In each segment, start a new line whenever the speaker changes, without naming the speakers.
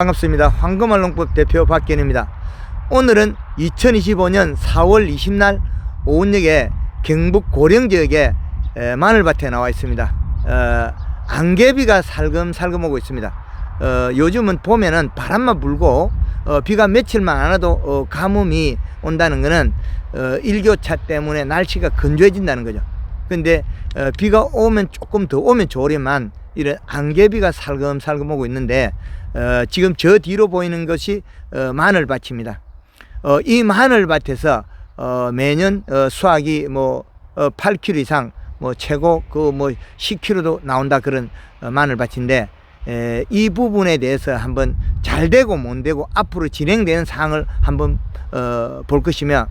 반갑습니다. 황금알농법 대표 박견입니다. 오늘은 2025년 4월 20날 오은역에 경북 고령 지역에 에, 마늘밭에 나와 있습니다. 어, 안개비가 살금살금 오고 있습니다. 어, 요즘은 보면은 바람만 불고 어, 비가 며칠만 안 와도 어, 가뭄이 온다는 것은 어, 일교차 때문에 날씨가 건조해진다는 거죠. 근데 어, 비가 오면 조금 더 오면 좋으려만 이런 안개비가 살금살금 오고 있는데 어, 지금 저 뒤로 보이는 것이 어, 마늘밭입니다. 어, 이 마늘밭에서 어, 매년 어, 수확이 뭐 어, 8kg 이상 뭐 최고 그 뭐 10kg도 나온다 그런 어, 마늘밭인데 에, 이 부분에 대해서 한번 잘 되고 못 되고 앞으로 진행되는 사항을 한번 어, 볼 것이며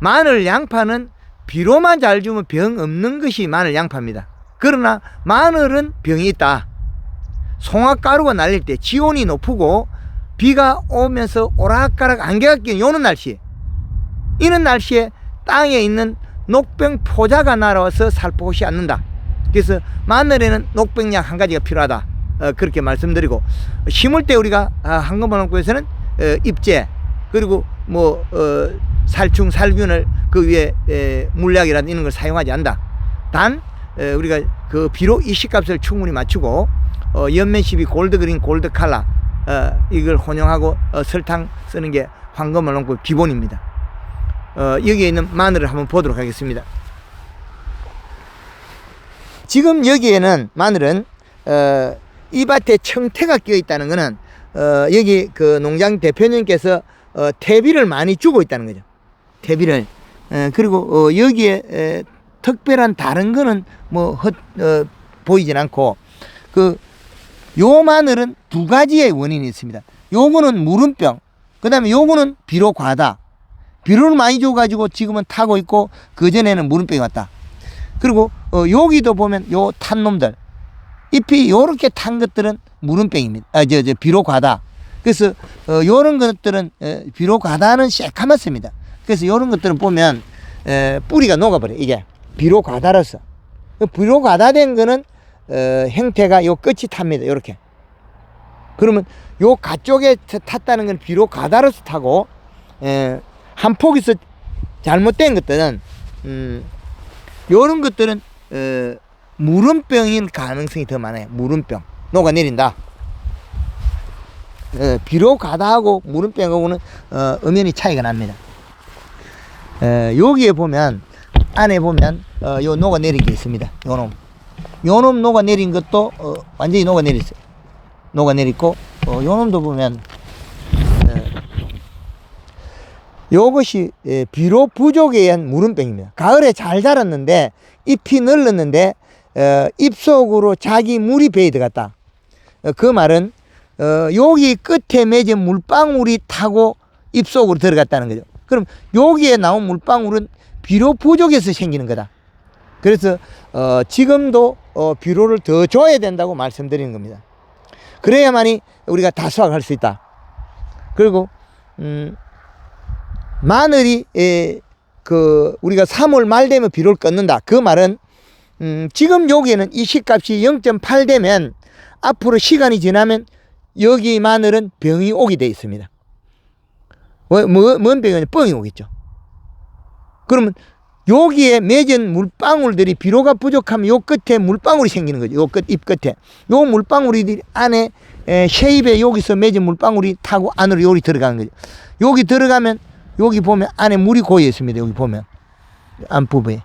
마늘 양파는 비료만 잘 주면 병 없는 것이 마늘 양파입니다. 그러나 마늘은 병이 있다. 송화가루가 날릴 때 지온이 높고 비가 오면서 오락가락 안개가 끼는 요는 날씨. 이런 날씨에 땅에 있는 녹병 포자가 날아와서 살포시 않는다. 그래서 마늘에는 녹병약 한 가지가 필요하다. 어, 그렇게 말씀드리고 심을 때 우리가 아, 한금원농구에서는 어, 입제 그리고 뭐 어, 살충 살균을 그 위에 에, 물약이라든 이런 걸 사용하지 않는다. 단 에, 우리가 그 비료 이식값을 충분히 맞추고 어, 연면 12 골드 그린 골드 칼라 어, 이걸 혼용하고 어, 설탕 쓰는 게 황금알농법 기본입니다. 어, 여기에 있는 마늘을 한번 보도록 하겠습니다. 지금 여기에는 마늘은 어, 이 밭에 청태가 끼어 있다는 것은 어, 여기 그 농장 대표님께서 어, 퇴비를 많이 주고 있다는 거죠. 퇴비를 어, 그리고 어, 여기에 에, 특별한 다른 거는 뭐 헛, 어, 보이진 않고 그 요 마늘은 두 가지의 원인이 있습니다. 요거는 무름병, 그 다음에 요거는 비료 과다. 비료를 많이 줘가지고 지금은 타고 있고 그 전에는 무름병이 왔다. 그리고 어, 여기도 보면 요 탄 놈들 잎이 요렇게 탄 것들은 무름병입니다. 아, 저, 저 비료 과다. 그래서 어, 요런 것들은 에, 비료 과다는 새카맣습니다. 그래서 요런 것들은 보면 에, 뿌리가 녹아버려 이게 비료 과다로서 그 비료 과다된 거는 어, 형태가 요 끝이 탑니다. 요렇게. 그러면 요 가쪽에 타- 탔다는 건 비록 가다로서 타고 에, 한 폭에서 잘못된 것들은 음, 요런 것들은 어, 무름병일 가능성이 더 많아요. 무름병 녹아내린다. 어, 비록 가다하고 무름병하고는 어, 엄연히 차이가 납니다. 에, 여기에 보면 안에 보면 어, 요 녹아내린 게 있습니다. 요놈 요놈 녹아내린 것도 어, 완전히 녹아내렸어요. 녹아내리고 어, 요놈도 보면 에, 요것이 에, 비료 부족에 의한 무름병입니다. 가을에 잘 자랐는데 잎이 늘렀는데 어, 잎 속으로 자기 물이 배이 들어갔다. 어, 그 말은 어, 여기 끝에 맺은 물방울이 타고 잎 속으로 들어갔다는 거죠. 그럼 여기에 나온 물방울은 비료 부족에서 생기는 거다. 그래서 어, 지금도 어, 비료를 더 줘야 된다고 말씀드리는 겁니다. 그래야만이 우리가 다 수확할 수 있다. 그리고 음, 마늘이 에, 그 우리가 3월 말 되면 비료를 끊는다. 그 말은 음, 지금 여기에는 이 시값이 0.8 되면 앞으로 시간이 지나면 여기 마늘은 병이 오게 돼 있습니다. 뭐, 뭐, 뭔 병이냐? 뻥이 오겠죠. 그러면 여기에 맺은 물방울들이 비료가 부족하면 요 끝에 물방울이 생기는 거죠. 요 끝, 잎 끝에. 요 물방울이 안에 에, 쉐입에 여기서 맺은 물방울이 타고 안으로 요리 들어가는 거죠. 여기 들어가면 여기 보면 안에 물이 고여 있습니다. 여기 보면 안부분에.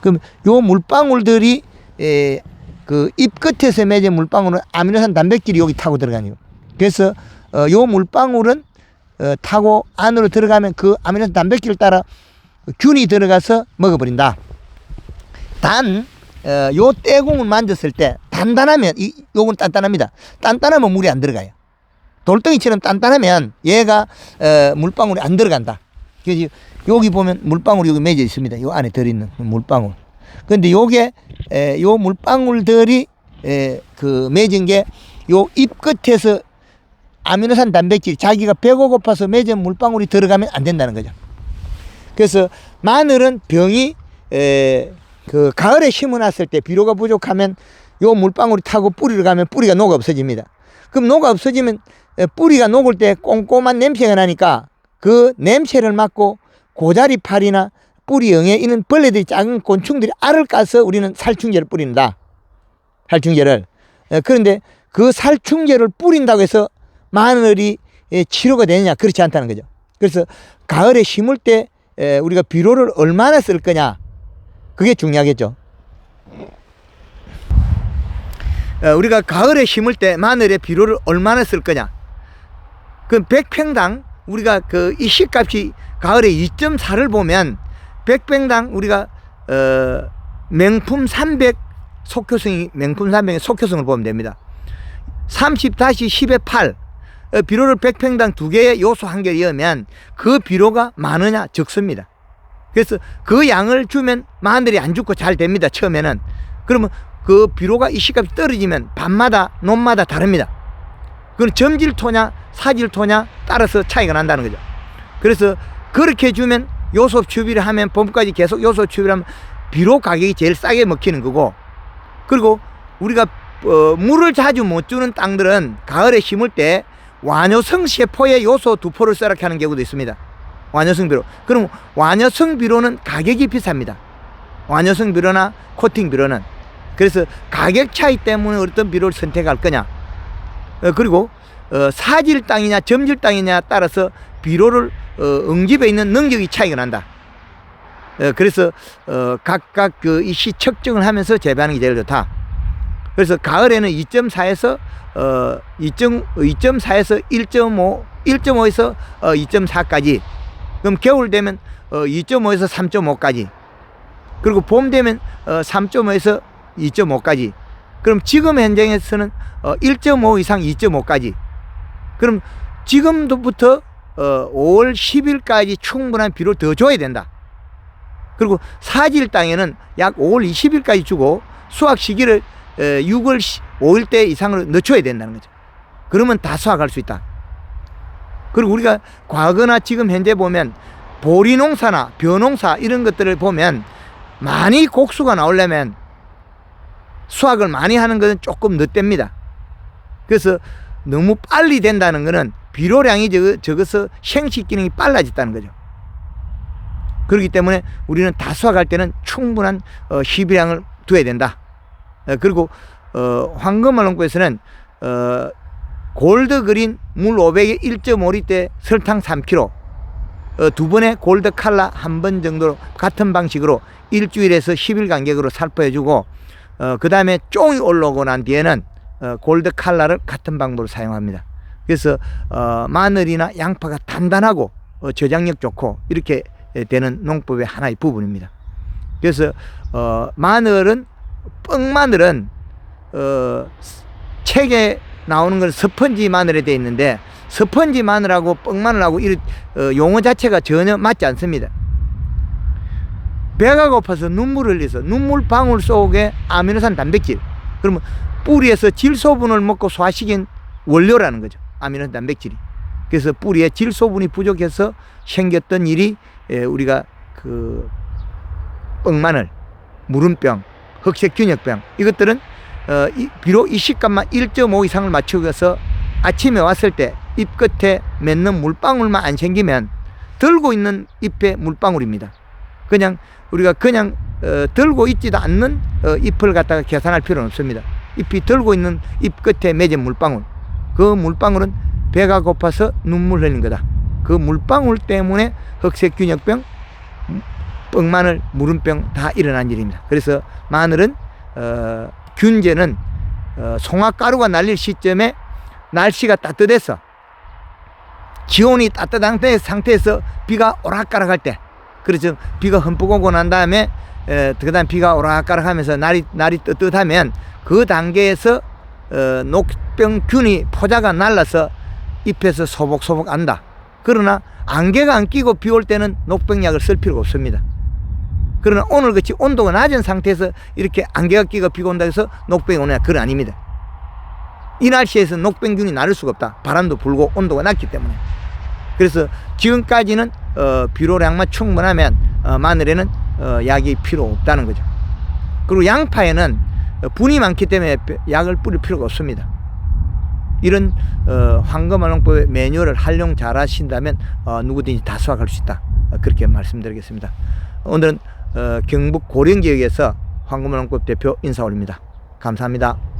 그럼 요 물방울들이 에, 그잎 끝에서 맺은 물방울은 아미노산 단백질이 여기 타고 들어가요. 그래서 어, 요 물방울은 어, 타고 안으로 들어가면 그 아미노산 단백질을 따라 균이 들어가서 먹어버린다. 단, 어, 요 떼공을 만졌을 때 단단하면, 이, 요건 단단합니다. 단단하면 물이 안 들어가요. 돌덩이처럼 단단하면 얘가, 어, 물방울이 안 들어간다. 그래서 여기 보면 물방울이 여기 맺어 있습니다. 요 안에 들어있는 물방울. 근데 요게, 에, 요 물방울들이, 에, 그 맺은 게요잎 끝에서 아미노산 단백질, 자기가 배고 고파서 맺은 물방울이 들어가면 안 된다는 거죠. 그래서 마늘은 병이 에, 그 가을에 심어놨을 때 비료가 부족하면 요 물방울이 타고 뿌리를 가면 뿌리가 녹아 없어집니다. 그럼 녹아 없어지면 에, 뿌리가 녹을 때 꼼꼼한 냄새가 나니까 그 냄새를 맡고 고자리 팔이나 뿌리 영에 있는 벌레들이 작은 곤충들이 알을 까서 우리는 살충제를 뿌린다. 살충제를. 에, 그런데 그 살충제를 뿌린다고 해서 마늘이 에, 치료가 되느냐? 그렇지 않다는 거죠. 그래서 가을에 심을 때 에, 우리가 비료를 얼마나 쓸 거냐? 그게 중요하겠죠. 어, 우리가 가을에 심을 때 마늘에 비료를 얼마나 쓸 거냐? 그 100평당 우리가 그이 씨값이 가을에 2.4를 보면 100평당 우리가 어 명품 300 속효성이 명품 300의 속효성을 보면 됩니다. 30 다시 10에 8 어, 비료를 100평당 두 개의 요소 한 개를 넣으면 그 비료가 많으냐 적습니다. 그래서 그 양을 주면 마늘이 안 죽고 잘 됩니다. 처음에는 그러면 그 비료가 이 씨값이 떨어지면 밤마다 논마다 다릅니다. 그건 점질토냐 사질토냐 따라서 차이가 난다는 거죠. 그래서 그렇게 주면 요소 추비를 하면 봄까지 계속 요소 추비를 하면 비료 가격이 제일 싸게 먹히는 거고 그리고 우리가 어, 물을 자주 못 주는 땅들은 가을에 심을 때 완효성 세포의 요소 두 포를 썰게 하는 경우도 있습니다. 완효성 비료. 그럼 완효성 비료는 가격이 비쌉니다. 완효성 비료나 코팅 비료는. 그래서 가격 차이 때문에 어떤 비료를 선택할 거냐. 어, 그리고 어, 사질 땅이냐 점질 땅이냐 따라서 비료를 어, 응집에 있는 능력이 차이가 난다. 어, 그래서 어, 각각 그 이시 측정을 하면서 재배하는 게 제일 좋다. 그래서 가을에는 2.4에서 어, 2.4에서 1.5, 1.5에서 어, 2.4까지. 그럼 겨울 되면 어, 2.5에서 3.5까지. 그리고 봄 되면 어, 3.5에서 2.5까지. 그럼 지금 현장에서는 어, 1.5 이상 2.5까지. 그럼 지금부터 어, 5월 10일까지 충분한 비료를 더 줘야 된다. 그리고 사질 땅에는 약 5월 20일까지 주고 수확 시기를 어, 6월 5일 때 이상으로 늦춰야 된다는 거죠. 그러면 다 수확할 수 있다. 그리고 우리가 과거나 지금 현재 보면 보리 농사나 벼농사 이런 것들을 보면 많이 곡수가 나오려면 수확을 많이 하는 것은 조금 늦답니다. 그래서 너무 빨리 된다는 것은 비료량이 적, 적어서 생식 기능이 빨라졌다는 거죠. 그렇기 때문에 우리는 다 수확할 때는 충분한 어, 시비량을 둬야 된다. 어, 그리고 어, 황금알 농구에서는 어, 골드 그린 물 500에 1.5리터 설탕 3kg 어, 두 번의 골드 칼라 한 번 정도로 같은 방식으로 일주일에서 10일 간격으로 살포해주고 어, 그 다음에 쫑이 올라오고 난 뒤에는 어, 골드 칼라를 같은 방법으로 사용합니다. 그래서 어, 마늘이나 양파가 단단하고 어, 저장력 좋고 이렇게 되는 농법의 하나의 부분입니다. 그래서 어, 마늘은 뻥마늘은 어, 책에 나오는 건 스펀지 마늘에 되어 있는데 스펀지 마늘하고 뻥마늘하고 이 어, 용어 자체가 전혀 맞지 않습니다. 배가 고파서 눈물을 흘려서 눈물 방울 속에 아미노산 단백질 그러면 뿌리에서 질소분을 먹고 소화시킨 원료라는 거죠. 아미노산 단백질이. 그래서 뿌리에 질소분이 부족해서 생겼던 일이 에, 우리가 그 뻥마늘, 무름병, 흑색균역병 이것들은 어, 이, 비록 이 식감만 1.5 이상을 맞추어서 아침에 왔을 때 잎 끝에 맺는 물방울만 안 생기면 들고 있는 잎의 물방울입니다. 그냥 우리가 그냥 어, 들고 있지도 않는 어, 잎을 갖다가 계산할 필요는 없습니다. 잎이 들고 있는 잎 끝에 맺은 물방울. 그 물방울은 배가 고파서 눈물 흘리는 거다. 그 물방울 때문에 흑색균역병, 뻥마늘, 무름병 다 일어난 일입니다. 그래서 마늘은 어, 균제는 어, 송화가루가 날릴 시점에 날씨가 따뜻해서 기온이 따뜻한 상태에서 비가 오락가락할 때 그렇죠 비가 흠뻑 오고 난 다음에 에, 그다음 비가 오락가락하면서 날이 날이 뜨뜻하면 그 단계에서 어, 녹병균이 포자가 날라서 잎에서 소복소복 안다. 그러나 안개가 안 끼고 비 올 때는 녹병약을 쓸 필요가 없습니다. 그러나 오늘 같이 온도가 낮은 상태에서 이렇게 안개가 끼고 비가 온다 해서 녹병이 오냐 그건 아닙니다. 이 날씨에서 녹병균이 나를 수가 없다. 바람도 불고 온도가 낮기 때문에. 그래서 지금까지는 어, 비료량만 충분하면 어, 마늘에는 어, 약이 필요 없다는 거죠. 그리고 양파에는 분이 많기 때문에 약을 뿌릴 필요가 없습니다. 이런 어, 황금알롱법의 매뉴얼을 활용 잘 하신다면 어, 누구든지 다 수확할 수 있다. 어, 그렇게 말씀드리겠습니다. 오늘은 어, 경북 고령 지역에서 황금알롱법 대표 인사 올립니다. 감사합니다.